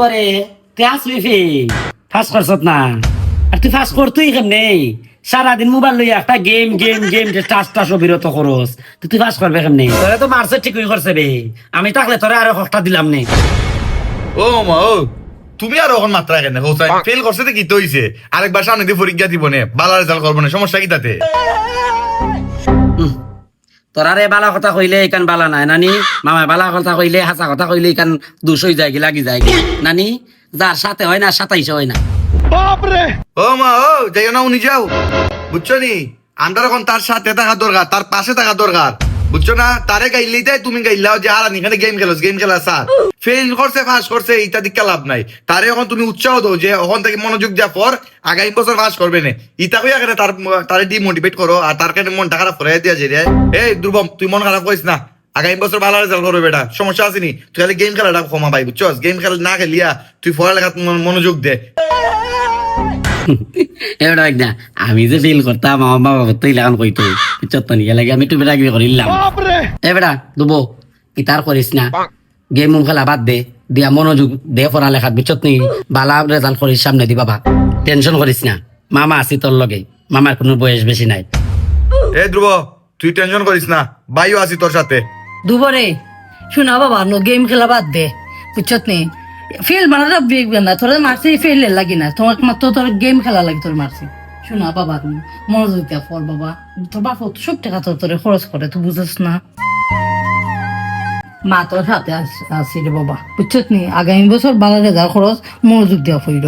দুবারে তুই করছত না? আর তুই ফাঁস করতুই কেমনে? সারাদিন মোবাইল লইয়া একটা গেম গেম গেম যে টাস টাস বিরত খরচ তুই ফাঁস করবে কেমনে? তো মারছে ঠিকই করছে রে আমি আরও দিলাম নে। ও মা, ও, তুমি আর ওখান মাত্রা কেন? ফেল করছে তো কি, তো হইছে। আরেকবার সামনে দিয়ে পরীক্ষা দিব নে, বালা রেজাল্ট করব না, সমস্যা কি তাতে? তোরা রে বালা কথা কইলে এখান বালা নাই নানি? মামা বালা কথা কইলে হাসা কথা কইলে এখান দুশ হয়ে যায় কি লাগি যায় নানি যার সাথে হয় না সাতাইশে হয় না। ও মা ও যাইও না উনি যাও। বুঝছ নি? আমরা এখন তার সাথে থাকা দরকার তার পাশে থাকা দরকার। বুঝছ না? তারে গাইলেই তাই তুমি গাইলাও যে আর এখানে গেম খেলোস গেম খেলা, স্যার। ফেল করছে, ফাঁস করছে ইটা দিকে লাভ নাই। তারে এখন তুমি উৎসাহ দাও যে, ওখান থেকে মনোযোগ দেওয়ার পর আগামী বছর ফাঁস করবে না। কইয়া কেন তার, তারে ডিমোটিভেট করো? আর তার কারণে মনটা খারাপ করে দিয়া যে রে? এই ধ্রুবম তুই মন খারাপ করিস না। আগামী বছর ভালো রেজাল্ট করবে বেটা, সমস্যা আসেনি তুই খালি গেম খেলাটা ক্ষমা পাই বুঝছস? গেম খেলা না খেলিয়া তুই পড়ালেখা মনোযোগ দে। এবার না আমি যে ফিল করতাম আমার বাবা করতে ইলাকান কইতো পিছত তো নিয়ে লাগে আমি একটু বেটা গিয়ে করিলাম এ বেটা দুবো ইতার করিস না? গেম মুম খেলা বাদ দে দিয়া মনোযোগ দে পড়ালেখাত পিছত নি বালা রেজাল্ট করিস সামনে দি বাবা। টেনশন করিস না। মামা আছি তোর লগে। মামার কোনো বয়স বেশি নাই। এ ধ্রুব তুই টেনশন করিস না। বাইও আছি তোর সাথে। দুবারে শোনা বাবা নো গেম খেলা বাদ দে। বুঝছত নি ফেল বানাটা দেখবে না, তোর মারছি ফেল লাগি না। তোমার মাত্র তোর গেম খেলা লাগে, তোর মারছি। শোনা বাবা, তুমি মনোযোগ দিয়া ফল বাবা। তোর বাপ সব টাকা তোর তোরে খরচ করে, তুই বুঝছ না। মা তোর সাথে আসছি আসি রে বাবা। বুঝছত নি? আগামী বছর বালা রেজাল্ট খরচ, মনোযোগ দেওয়া ফইল